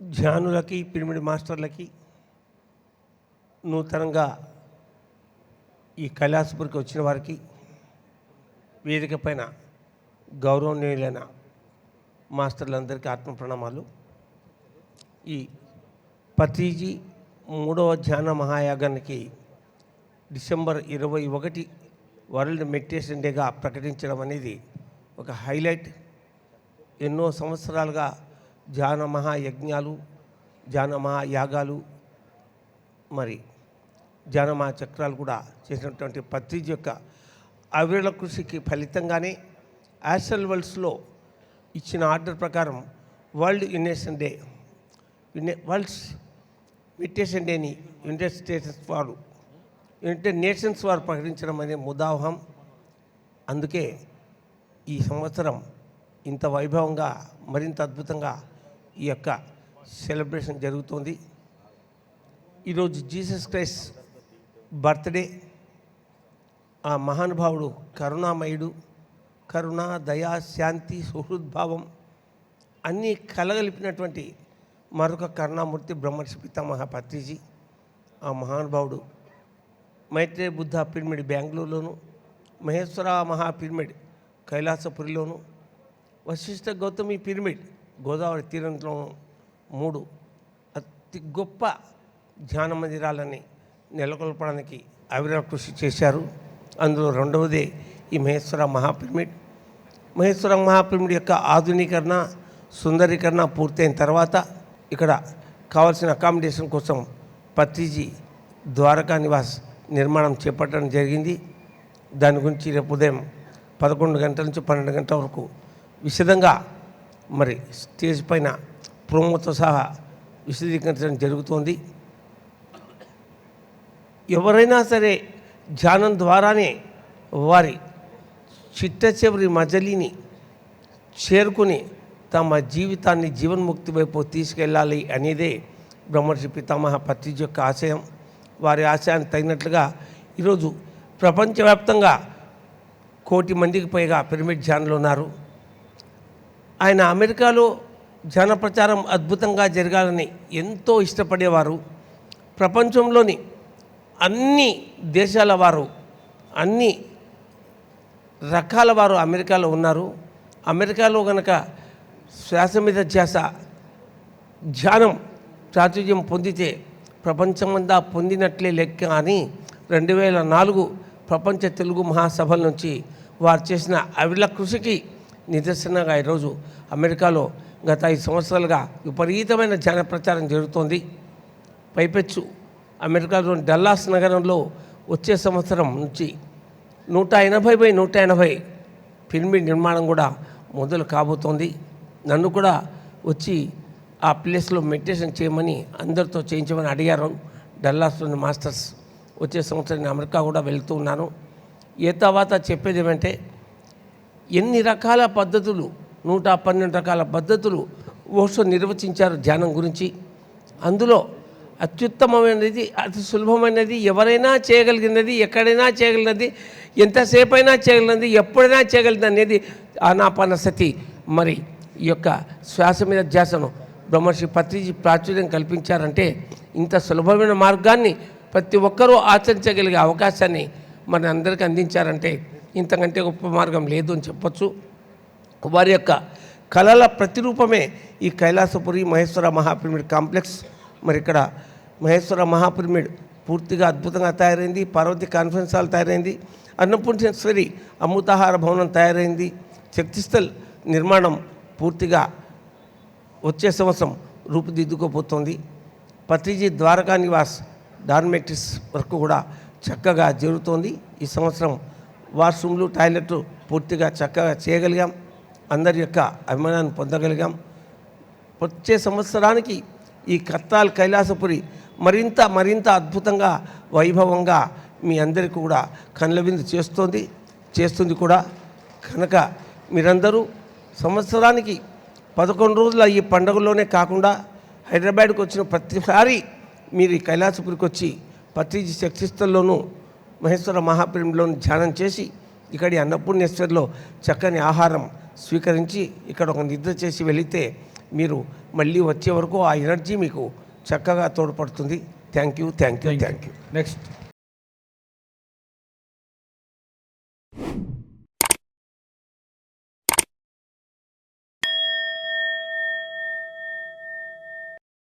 ధ్యానులకి pyramid మాస్టర్లకి నూతనంగా ఈ కైలాసపురికి వచ్చిన వారికి వేదిక పైన గౌరవనీయులైన మాస్టర్లందరికీ ఆత్మ ప్రణామాలు ఈ పతీజీ మూడవ ధ్యాన మహాయాగానికి డిసెంబర్ ఇరవై ఒకటి వరల్డ్ మెడిటేషన్ డేగా ప్రకటించడం అనేది ఒక హైలైట్. ఎన్నో సంవత్సరాలుగా ధ్యాన మహాయజ్ఞాలు ధ్యాన మహాయాగాలు మరి ధ్యాన మహాచక్రాలు కూడా చేసినటువంటి పత్రిజ్ యొక్క అవిరళ కృషికి ఫలితంగానే యాసల్ వరల్డ్స్లో ఇచ్చిన ఆర్డర్ ప్రకారం వరల్డ్ యునేషన్ డే యునే వరల్డ్స్ మెడిటేషన్ డేని యునైటెడ్ స్టేట్స్ వారు యునైటెడ్ నేషన్స్ వారు ప్రకటించడం అనేది ముదావహం అందుకే ఈ సంవత్సరం ఇంత వైభవంగా మరింత అద్భుతంగా ఈ యొక్క సెలబ్రేషన్ జరుగుతోంది. ఈరోజు జీసస్ క్రైస్ట్ బర్త్డే. ఆ మహానుభావుడు కరుణామయుడు కరుణ దయా శాంతి సుహృద్భావం అన్నీ కలగలిపినటువంటి మరొక కరుణామూర్తి బ్రహ్మర్షి పితామహ పత్రిజీ. ఆ మహానుభావుడు మైత్రే బుద్ధ పిరమిడ్ బెంగళూరులోను మహేశ్వర మహా పిరమిడ్ కైలాసపురిలోను వశిష్ఠ గౌతమి పిరమిడ్ గోదావరి తీరంలో మూడు అతి గొప్ప ధ్యాన మందిరాలని నెలకొల్పడానికి అవిరా కృషి చేశారు. అందులో రెండవదే ఈ మహేశ్వర మహాపిరమిడ్. మహేశ్వర మహాపిరమిడ్ యొక్క ఆధునీకరణ సుందరీకరణ పూర్తయిన తర్వాత ఇక్కడ కావాల్సిన అకామిడేషన్ కోసం పత్రిజీ ద్వారకా నివాస్ నిర్మాణం చేపట్టడం జరిగింది. దాని గురించి రేపు ఉదయం పదకొండు గంటల నుంచి పన్నెండు గంటల వరకు విశదంగా మరి స్టేజ్ పైన ప్రోమోతో సహా విశదీకరించడం జరుగుతోంది. ఎవరైనా సరే ధ్యానం ద్వారానే వారి చిట్ట చివరి మజలిని చేరుకుని తమ జీవితాన్ని జీవన్ముక్తి వైపు తీసుకెళ్ళాలి అనేదే బ్రహ్మర్షి పితామహ పత్రిజ యొక్క ఆశయం. వారి ఆశయాన్ని తగినట్లుగా ఈరోజు ప్రపంచవ్యాప్తంగా కోటి మందికి పైగా పిరమిడ్ ధ్యానంలో ఉన్నారు. ఆయన అమెరికాలో జనప్రచారం అద్భుతంగా జరగాలని ఎంతో ఇష్టపడేవారు. ప్రపంచంలోని అన్ని దేశాల వారు అన్ని రకాల వారు అమెరికాలో ఉన్నారు. అమెరికాలో గనక శ్వాస మీద ధ్యాస ధ్యానం ప్రాచుర్యం పొందితే ప్రపంచమంతా పొందినట్లే లెక్క అని రెండు వేల నాలుగు ప్రపంచ తెలుగు మహాసభల నుంచి వారు చేసిన అవిల కృషికి నిదర్శనంగా ఈరోజు అమెరికాలో గత ఐదు సంవత్సరాలుగా విపరీతమైన ధ్యాన ప్రచారం జరుగుతోంది. పైపెచ్చు అమెరికాలోని డల్లాస్ నగరంలో వచ్చే సంవత్సరం నుంచి నూట ఎనభై బై నూట ఎనభై పిరమిడ్ నిర్మాణం కూడా మొదలు కాబోతోంది. నన్ను కూడా వచ్చి ఆ ప్లేస్లో మెడిటేషన్ చేయమని అందరితో చేయించమని అడిగారు. డల్లాస్లోని మాస్టర్స్ వచ్చే సంవత్సరం అమెరికా కూడా వెళ్తూ ఉన్నాను. ఏ తర్వాత చెప్పేది ఏమంటే ఎన్ని రకాల పద్ధతులు నూట పన్నెండు రకాల పద్ధతులు ఓషో నిర్వచించారు ధ్యానం గురించి. అందులో అత్యుత్తమమైనది అతి సులభమైనది ఎవరైనా చేయగలిగినది ఎక్కడైనా చేయగలిగినది ఎంతసేపు అయినా చేయగలిగినది ఎప్పుడైనా చేయగలిగినది అనేది ఆనాపాన సతి. మరి ఈ యొక్క శ్వాస మీద ధ్యాసను బ్రహ్మర్షి పత్రిజీ ప్రాచుర్యం కల్పించారంటే ఇంత సులభమైన మార్గాన్ని ప్రతి ఒక్కరూ ఆచరించగలిగే అవకాశాన్ని మన అందరికీ అందించారంటే ఇంతకంటే గొప్ప మార్గం లేదు అని చెప్పొచ్చు. వారి యొక్క కళల ప్రతిరూపమే ఈ కైలాసపురి మహేశ్వర మహాపిరమిడ్ కాంప్లెక్స్. మరి ఇక్కడ మహేశ్వర మహాపిరమిడ్ పూర్తిగా అద్భుతంగా తయారైంది. పార్వతి కాన్ఫరెన్స్ హాల్ తయారైంది. అన్నపూర్ణేశ్వరి అమృతాహార భవనం తయారైంది. శక్తిస్థల్ నిర్మాణం పూర్తిగా వచ్చే సంవత్సరం రూపుదిద్దుకోబోతోంది. పత్రిజీ ద్వారకా నివాస్ డార్మెటిస్ వరకు కూడా చక్కగా జరుగుతోంది ఈ సంవత్సరం వాష్రూమ్లు టాయిలెట్ పూర్తిగా చక్కగా చేయగలిగాం. అందరి యొక్క అభిమానాన్ని పొందగలిగాం. వచ్చే సంవత్సరానికి ఈ కత్తాల్ కైలాసపురి మరింత మరింత అద్భుతంగా వైభవంగా మీ అందరికీ కూడా కళ్ళ విందు చేస్తుంది. కూడా. కనుక మీరందరూ సంవత్సరానికి పదకొండు రోజుల ఈ పండుగలోనే కాకుండా హైదరాబాద్కి వచ్చిన ప్రతిసారి మీరు ఈ కైలాసపురికి వచ్చి ప్రతి శక్తిస్థల్లోనూ మహేశ్వర మహాప్రేమలోను ధ్యానం చేసి ఇక్కడి అన్నపూర్ణేశ్వరిలో చక్కని ఆహారం స్వీకరించి ఇక్కడ ఒక నిద్ర చేసి వెళితే మీరు మళ్ళీ వచ్చే వరకు ఆ ఎనర్జీ మీకు చక్కగా తోడ్పడుతుంది. Thank you thank you thank you next